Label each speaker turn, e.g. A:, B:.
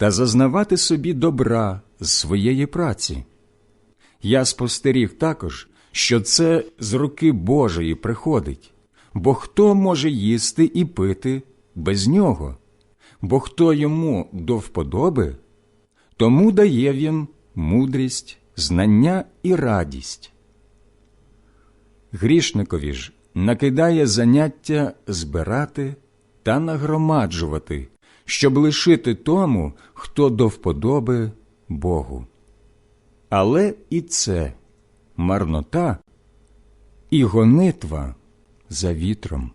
A: та зазнавати собі добра з своєї праці. Я спостеріг також, що це з руки Божої приходить, бо хто може їсти і пити без нього, бо хто йому до вподоби, тому дає він мудрість, знання і радість. Грішникові ж накидає заняття збирати та нагромаджувати, щоб лишити тому, хто до вподоби Богу. Але і це марнота і гонитва за вітром.